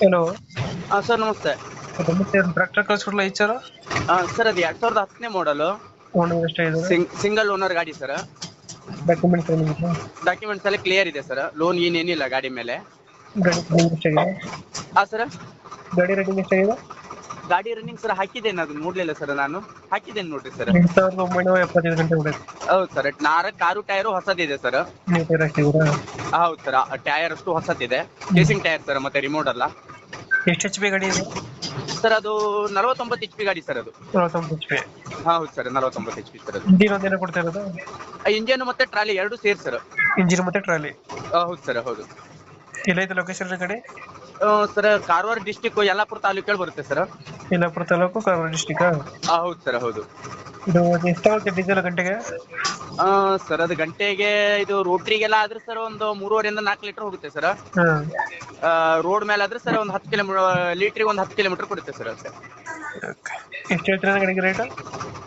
Hello ಹಾಂ sir ನಮಸ್ತೆ. Tractor ಕಳಿಸ್ಕೊಡ್ಲ ಐಚಾರ ಹಾಂ ಸರ್ ಅದು ಎರಡು ಸಾವಿರದ ಹತ್ತನೇ ಮಾಡಲು ಓನರ್ ಎಷ್ಟೇ ಇದೆ ಸಿಂಗ್ ಸಿಂಗಲ್ ಓನರ್ ಗಾಡಿ ಸರ್. ಡಾಕ್ಯುಮೆಂಟ್ಸ್ ಡಾಕ್ಯುಮೆಂಟ್ಸ್ ಎಲ್ಲ ಕ್ಲಿಯರ್ ಇದೆ ಸರ್. ಲೋನ್ ಏನೇನಿಲ್ಲ ಏನಿಲ್ಲ ಗಾಡಿ ಮೇಲೆ. ಗಾಡಿ ಎಷ್ಟಾಗಿದೆ ಹಾಂ ಸರ್. ಗಾಡಿ ರೇಟಿಂಗ್ ಎಷ್ಟಾಗಿದೆ ಗಾಡಿ ರನ್ನಿಂಗ್ ಸರ್ ಹಾಕಿದ್ದೇನೆ. ಅದು ನೋಡ್ಲಿಲ್ಲ ಸರ್ ನಾನು. ಹಾಕಿದ್ದೇನೆ ನೋಡ್ರಿ ಸರ್. ಎಂಟು ಸಾವಿರದ ಒಂಬೈನೂರ ಎಪ್ಪತ್ತೈದು ಗಂಟೆ ಹೊಡೆದು ಹೌದು ಸರ್. ನಾರ ಕಾರು ಟೈರು ಹೊಸದಿದೆ ಸರ್. ನೀವು ಟೈರ್ ಹಾಕ್ತಿದ್ದೀರಾ ಹೌದು ಸರ್. ಟೈರ್ ಅಷ್ಟು ಹೊಸದಿದೆ. ಕೇಸಿಂಗ್ ಟೈರ್ ಸರ್ ಮತ್ತೆ ರಿಮೋಟ್ ಅಲ್ಲ. ಎಷ್ಟು ಎಚ್ ಪಿ ಗಾಡಿ ಇದೆ? ಸರ್ ಅದು ನಲವತ್ತೊಂಬತ್ತು ಎಚ್ ಪಿ ಗಾಡಿ ಸರ್ ಅದು. ನಲವತ್ತೊಂಬತ್ತು ಎಚ್ ಪಿ ಹೌದು ಸರ್ ನಲವತ್ತೊಂಬತ್ತು ಎಚ್ ಪಿ ಸರ್ ಅದು. ಇಂಜಿನ್ ಒಂದೇನ ಕೊಡ್ತಾ ಇರೋದು ಇಂಜನ್ ಮತ್ತೆ ಟ್ರಾಲಿ ಎರಡು ಸೇರ್ ಸರ್. ಇಂಜಿನ್ ಮತ್ತೆ ಟ್ರಾಲಿ? ಹೌದು ಸರ್ ಹೌದು. ಎಲ್ಲೈತೆ ಲೊಕೇಶನ್ ಕಡೆ ಸರ್ ಕಾರವಾರ ಡಿಸ್ಟಿಕ್ ಯಲ್ಲಾಪುರ ತಾಲೂಕಲ್ಲಿ ಬರುತ್ತೆ ಸರ್. ಯಲ್ಲಾಪುರ ತಾಲೂಕು ಕಾರವಾರ ಡಿಸ್ಟಿಕ್ ಹೌದು ಸರ್ ಹೌದು. ಇದು ಎಷ್ಟಾಗುತ್ತೆ ಡೀಸೆಲ್ ಗಂಟೆಗೆ? ಸರ್ ಅದು ಗಂಟೆಗೆ ಇದು ರೋಟ್ರಿಗೆಲ್ಲ ಆದ್ರೆ ಸರ್ ಒಂದು ಮೂರುವರೆಯಿಂದ ನಾಲ್ಕು ಲೀಟರ್ ಹೋಗುತ್ತೆ ಸರ್. ರೋಡ್ ಮೇಲೆ ಆದ್ರೆ ಸರ್ ಒಂದು ಹತ್ತು ಕಿಲೋಮೀಟರ್ ಲೀಟ್ರಿಗೆ ಒಂದು ಹತ್ತು ಕಿಲೋಮೀಟರ್ ಕೊಡುತ್ತೆ ಸರ್ ಎಷ್ಟು ಹೇಳ್ತೀರಾ ಗಾಡಿಗೆ ರೇಟ್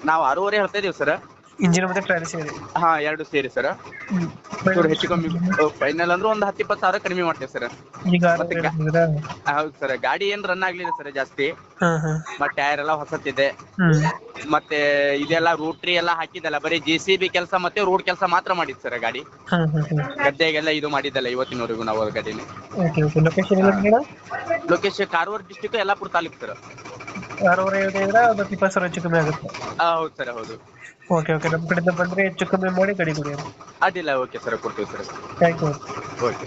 ನಾವು ಆರೂವರೆ ಹೇಳ್ತಾ ಇದೀವಿ ಸರ್. ಇಂಜಿನ್ ಮತ್ತೆ ಟ್ರೈಲ್ ಸೇರಿ? ಹಾ ಎರಡು ಸೇರಿ ಸರ್. ಚೂರು ಹೆಚ್ಚು ಕಮ್ಮಿ. ಫೈನಲ್ ಅಂದ್ರೆ ಒಂದು ಹತ್ತು ಇಪ್ಪತ್ತು ಸಾವಿರ ಕಡಿಮೆ ಮಾಡ್ತೇವೆ ಸರ್. ಈಗ ಹೌದು ಸರ್ ಗಾಡಿ ಏನ್ ರನ್ ಆಗ್ಲಿಲ್ಲ ಸರ್ ಜಾಸ್ತಿ. ಮತ್ತೆ ಟೈರ್ ಎಲ್ಲ ಹೊಸತಿದೆ. ಹ್ಞೂ ಮತ್ತೆ ಇದೆಲ್ಲ ರೂಟ್ರಿ ಎಲ್ಲ ಹಾಕಿದಲ್ಲ ಬರೀ ಜೆ ಸಿ ಬಿ ಕೆಲಸ ಮತ್ತೆ ರೋಡ್ ಕೆಲಸ ಮಾತ್ರ ಮಾಡಿದ್ ಸರ್ ಗಾಡಿ. ಹಾಂ ಹಾಂ ಹಾಂ. ಗದ್ದೆಗೆಲ್ಲ ಇದು ಮಾಡಿದ್ದಲ್ಲ ಇವತ್ತಿನವರೆಗೂ ನಾವು ಆ ಗಾಡಿನ ಓಕೆ ಓಕೆ ಲೊಕೇಶನ್ ಎಲ್ಲ madam? Location Karwar district Yellapur taluk sir ಆರೂವರೆ ಅದು ಇಪ್ಪತ್ತು ಸಾವಿರ ಹೆಚ್ಚು ಕಮ್ಮಿ ಆಗುತ್ತೆ. ಹೌದು ಸರ್ ಹೌದು. ಓಕೆ ಓಕೆ ನಮ್ಮ ಕಡೆಯಿಂದ ಬಂದರೆ ಹೆಚ್ಚು ಕಮ್ಮಿ ಮಾಡಿ ಗಾಡಿ ಕೊಡಿ. ಅದಿಲ್ಲ ಓಕೆ ಸರ್ ಕೊಡ್ತೀವಿ ಸರ್ ಥ್ಯಾಂಕ್ ಯು ಓಕೆ